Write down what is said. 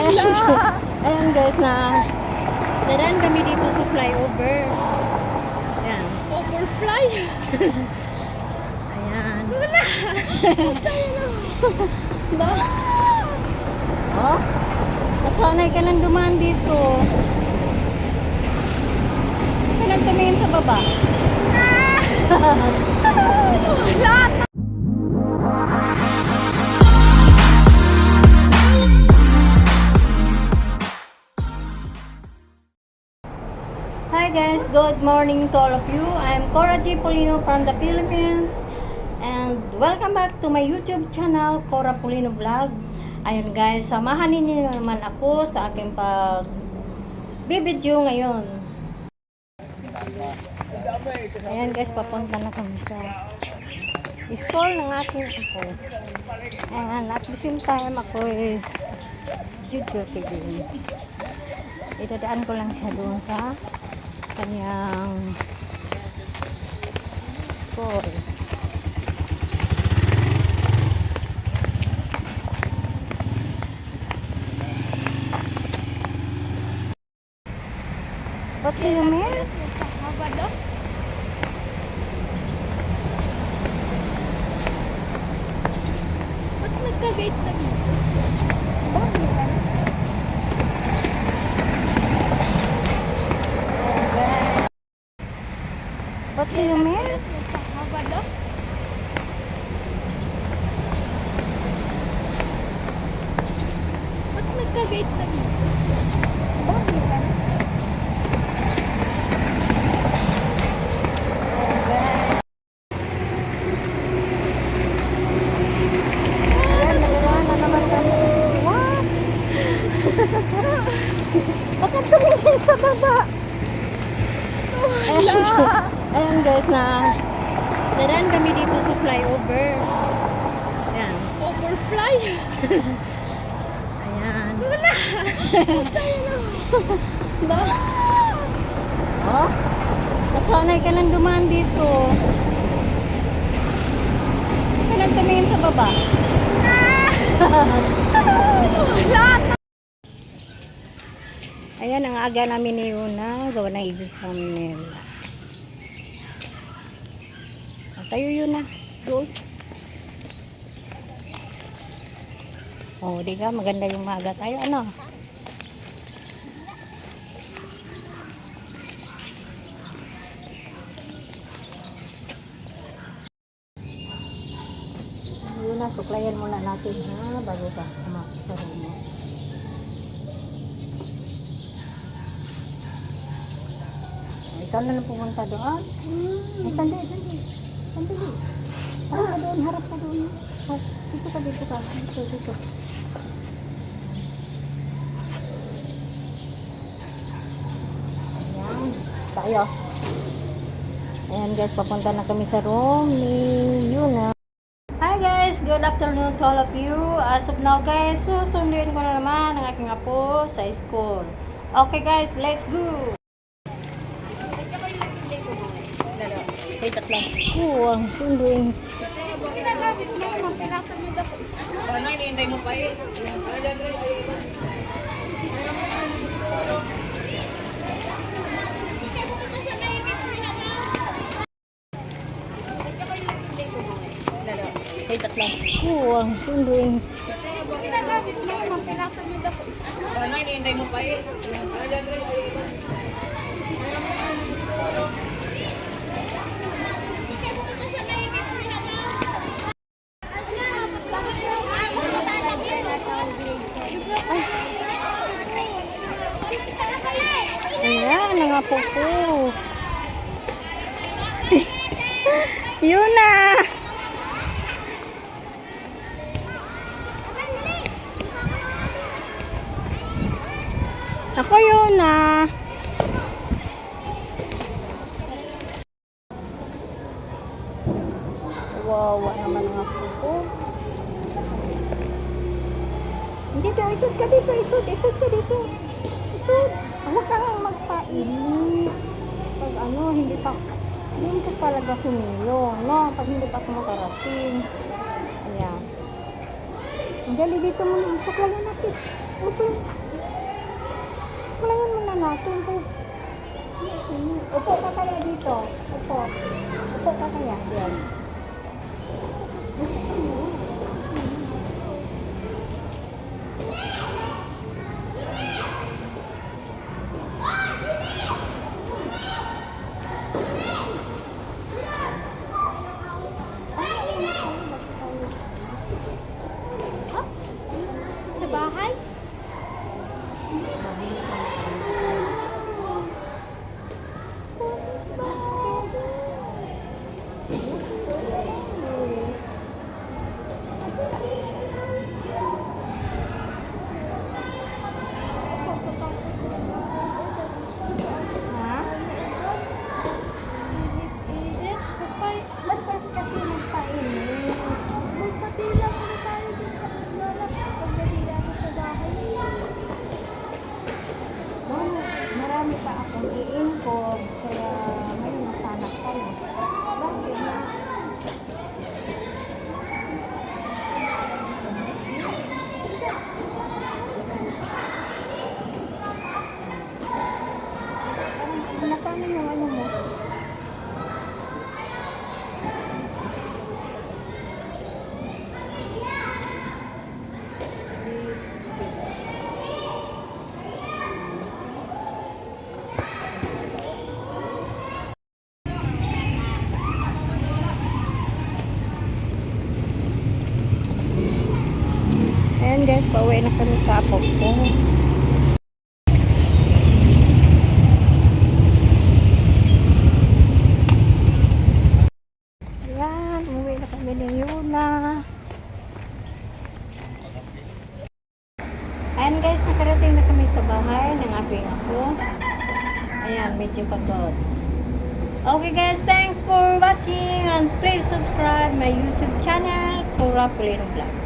Ayan, ayan guys na Daran kami dito sa flyover. Ayan. Overfly. Ayan. Wala. Ba? Oh? Nasanay ka lang dumaan dito. Ka lang tumingin sa baba. Wala. Good morning to all of you. I'm Cora G. Polino from the Philippines. And welcome back to my YouTube channel, Cora Polino Vlog. Ayun guys, samahan ninyo naman ako sa aking pag bibidyo ngayon. Ayan guys, papunta na kami sa school ng aking ako. And at the same time, ako is Judo din. Idadaan ko lang siya doon sa kanyang school. What do you mean? Sa Sabado. Ba't nagka-gate na dito? What do you mean? Sa Sabado. Nagka-gate na dito? Bakit tumingin sa baba? Ayan, ayan guys na Daran kami dito sa flyover. Ayan. Overfly. Ayan. Wala. Ba? Oh? Nasanay ka lang dumaan dito. Ka lang tumingin sa baba. Ayan ang aga namin ni Yuna. Gawa ng exam nila. Ah, Tayo yun na. Doon. Oh, di ka? Maganda yung maga tayo. Ano? Yun na, suklayan muna natin ha, bago ka pumasok sa mo. Ikaw na lang pumunta doon. Ay, sandali, sandali. Sandali. Harap ka doon, harap ka doon. Oh, dito ka, dito ka. Dito, dito. Tayo. Ayan guys, papunta na kami sa room ni Yuna. Hi guys, good afternoon to all of you. As of now guys, susunduin ko na naman ang aking apo sa school. Okay guys, let's go! Wait lang. Oo, ang sunduin. Ginagamit mo. Pinakamid ako. Ano, hinihintay mo pa eh. Oo, ang ako. Ano, hinihintay mo pa eh. Ayan, ang apo ko. Yun na! Ako yun na. Wawa naman ang ko. Hindi ka, isod ka dito, isod, isod ka dito. Isod. Huwag ka lang magpainit. Pag ano, hindi pa, hindi ka talaga sumilong, no? Pag hindi pa kumakarating. Ayan. Dali dito muna. Suklayan natin. Upo. Suklayan muna natin. Upo. Upo ka kaya dito. Upo. Upo ka kaya. Yan. Sa bahay? Ha? Iris, kapay. Ba't kasi kasi magpainit? Magpatila ko na tayo dito. Lola, pagdadila ko sa bahay. Ma'am, marami pa akong iimpog, kaya may nasanap kayo. Bakit na? Nasaan yung ano mo? Ayan guys, pauwi na kami sa apok ko. Ayan, umuwi na kami ni Yuna. Ayan guys, nakarating na kami sa bahay ng aking ako. Ayan, medyo pagod. Okay guys, thanks for watching and please subscribe my YouTube channel, Cora Pulino Vlog.